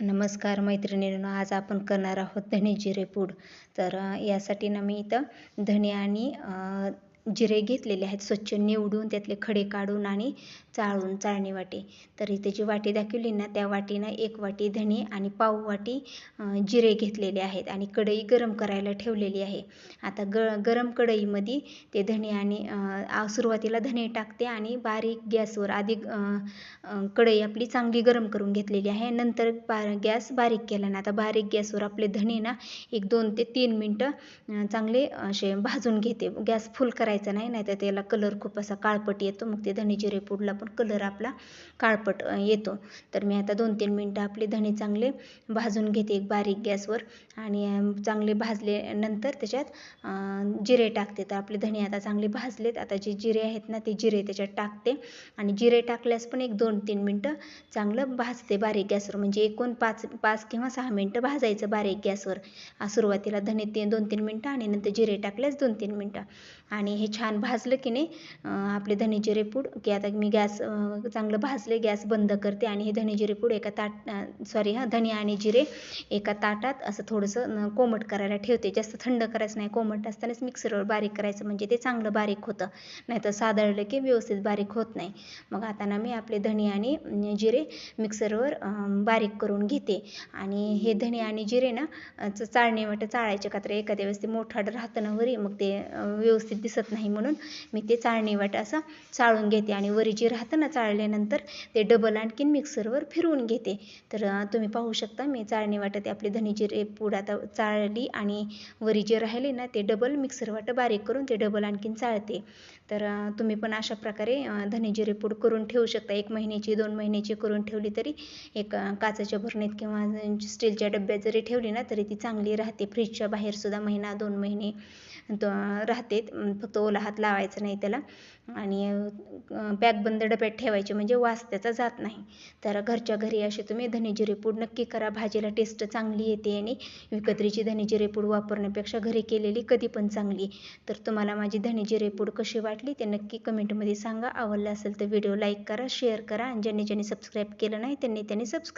नमस्कार मैत्रिणींनो आज आपण करणार आहोत धणे जिरे पूड. तर यासाठी ना मी इथं धणे आणि जिरे घेतलेले आहेत स्वच्छ निवडून त्यातले खडे काढून आणि चाळून चाळणी वाटी. तर इथे जी वाटी दाखवली ना त्या वाटीनं एक वाटी धणे आणि पाव वाटी जिरे घेतलेले आहेत आणि कढई गरम करायला ठेवलेली आहे. आता ग गरम कढईमध्ये ते धणे आणि सुरुवातीला धणे टाकते आणि बारीक गॅसवर आधी कढई आपली चांगली गरम करून घेतलेली आहे. नंतर बा गॅस बारीक केला ना आता बारीक गॅसवर आपले धणे ना एक दोन ते तीन मिनटं चांगले असे भाजून घेते. गॅस फुल करायचा नाही नाही तर त्याला कलर खूप असा काळपट येतो. मग ते धणे जिरे पूडला पण कलर आपला काळपट येतो. तर मी आता दोन तीन मिनटं आपले धणे चांगले भाजून घेते एक बारीक गॅसवर आणि चांगले भाजले नंतर त्याच्यात जिरे टाकते. तर आपले धणे आता चांगले भाजलेत. आता जे जिरे आहेत ना ते जिरे त्याच्यात टाकते. आणि जिरे टाकल्यास पण एक दोन तीन मिनटं चांगलं भाजते बारीक गॅसवर. म्हणजे एकूण पाच पाच किंवा सहा मिनटं भाजायचं बारीक गॅसवर. सुरुवातीला धने ते दोन तीन मिनटं आणि नंतर जिरे टाकल्यास दोन तीन मिनटं. आणि हे छान भाजलं की नाही आपले धनेजिरे पूड की आता मी गॅस चांगलं भाजले गॅस बंद करते आणि हे धनेजिरे पूड एका ताट सॉरी हां धने आणि जिरे एका ताटात असं थोडंसं कोमट करायला ठेवते. जास्त थंड करायचं नाही कोमट असतानाच मिक्सरवर बारीक करायचं म्हणजे ते चांगलं बारीक होतं. नाहीतर सादळलं की व्यवस्थित बारीक होत नाही. मग आता ना मी आपले धनी आणि जिरे मिक्सरवर बारीक करून घेते. आणि हे धनी आणि जिरे ना अं, च- चाळणी वाटं चाळायचे का तर एखाद्या वेळेस ते मोठाड राहतं ना वरी मग ते व्यवस्थित दिसत नाही म्हणून मी ते चाळणी असं चाळून घेते आणि वरी जे राहतं ना चाळल्यानंतर ते डबल आणखीन मिक्सरवर फिरवून घेते. तर तुम्ही पाहू शकता मी चाळणी वाटत ते आपले पूड आता चाळली आणि वरी जे राहिले ना ते डबल मिक्सर वाटं बारीक करून ते डबल आणखीन चाळते. तर तुम्ही पण अशा प्रकारे अं, पूड करून ठेवू शकता. एक महिन्याची दोन महिन्याची करून ठेवली तरी एक काचाच्या काचेच्या भरणीत किंवा स्टीलच्या डब्यात जरी ठेवली ना तरी ती चांगली राहते. फ्रीजच्या बाहेरसुद्धा महिना दोन महिने तो राहते. फक्त ओला हात लावायचा नाही त्याला. आणि पॅक बंद डब्यात ठेवायचे म्हणजे वास त्याचा जात नाही. तर घरच्या घरी असे तुम्ही धनेजिरे पूड नक्की करा. भाजीला टेस्ट चांगली येते आणि विकत्रीची धनेजिरे पूड वापरण्यापेक्षा घरी केलेली कधी पण चांगली. तर तुम्हाला माझी धनेजिरे पूड कशी वाटली ते नक्की कमेंटमध्ये सांगा. आवडलं असेल तर व्हिडिओ लाईक करा शेअर करा आणि ज्यांनी ज्यांनी सबस्क्राईब केलं नाही त्यांनी त्यांनी सबस्क्राईब